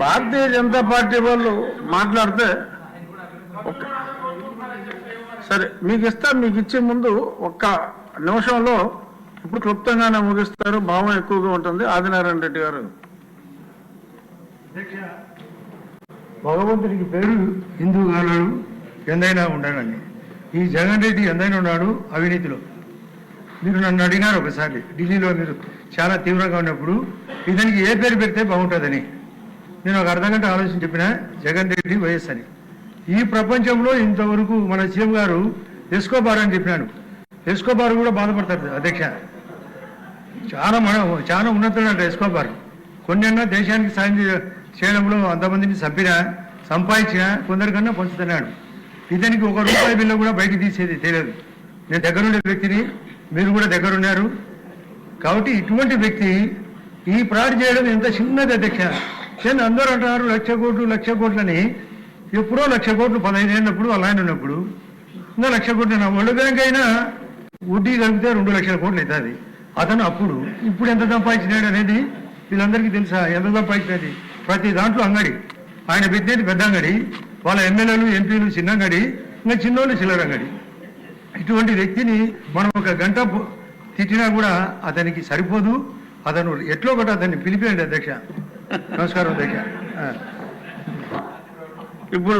Bharatiya Janata party వాళ్ళు మాట్లాడితే సరే మీకు ఇస్తా మీకు ఇచ్చే ముందు ఒక్క నిమిషంలో ఇప్పుడు క్లుప్తంగానే ముగిస్తారు. భావం ఎక్కువగా ఉంటుంది. ఆదినారాయణ రెడ్డి గారు. భగవంతుడికి పేరు హిందూ కానాడు ఎందైనా ఉండాలని. ఈ జగన్ రెడ్డి ఎందైనా ఉన్నాడు అవినీతిలో. మీరు నన్ను అడిగినారు ఒకసారి. ఢిల్లీలో మీరు చాలా తీవ్రంగా ఉన్నప్పుడు ఇతనికి ఏ పేరు పెడితే బాగుంటుందని. నేను ఒక అర్ధ గంట ఆలోచన చెప్పిన జగన్ రెడ్డి వైఎస్ అని. ఈ ప్రపంచంలో ఇంతవరకు మన సీఎం గారు ఎస్కోబార్ అని చెప్పినాను. ఎస్కోబార్ కూడా బాధపడతారు అధ్యక్ష. చాలా మన చాలా ఉన్నతుడు అంట ఎస్కోబార్. కొన్నైనా దేశానికి సాయం చేయడంలో అంతమందిని చంపినా సంపాదించినా కొందరికన్నా పంచుతున్నాడు. ఇతనికి ఒక రూపాయి బిల్లు కూడా బయట తీసేది తెలియదు. నేను దగ్గరుండే వ్యక్తిని మీరు కూడా దగ్గరున్నారు. కాబట్టి ఇటువంటి వ్యక్తి ఈ ఫ్రాడ్ చేయడం ఎంత చిన్నది అధ్యక్ష. నేను అందరూ అంటున్నారు లక్ష కోట్లు లక్ష కోట్లని. ఎప్పుడో లక్ష కోట్లు పదహైదు ఏళ్ళప్పుడు అలా ఆయన ఉన్నప్పుడు. ఇంకా లక్ష కోట్లు వరల్డ్ బ్యాంక్ అయినా వడ్డీ కలిపితే రెండు లక్షల కోట్లు అవుతుంది. అతను అప్పుడు ఇప్పుడు ఎంత సంపాదించినాడు అనేది వీళ్ళందరికీ తెలుసా. ఎంత సంపాదించినది? ప్రతి దాంట్లో అంగడి. ఆయన పెట్టినది పెద్ద అంగడి. వాళ్ళ ఎమ్మెల్యేలు ఎంపీలు చిన్న అంగడి. ఇంకా చిన్నోళ్ళు చిల్లర అంగడి. ఇటువంటి వ్యక్తిని మనం ఒక గంట తిట్టినా కూడా అతనికి సరిపోదు. అతను ఎట్లో ఒకటి అతన్ని పిలిపేయండి అధ్యక్ష. నమస్కారం అధ్యక్ష. ఆ. ఇప్పుడు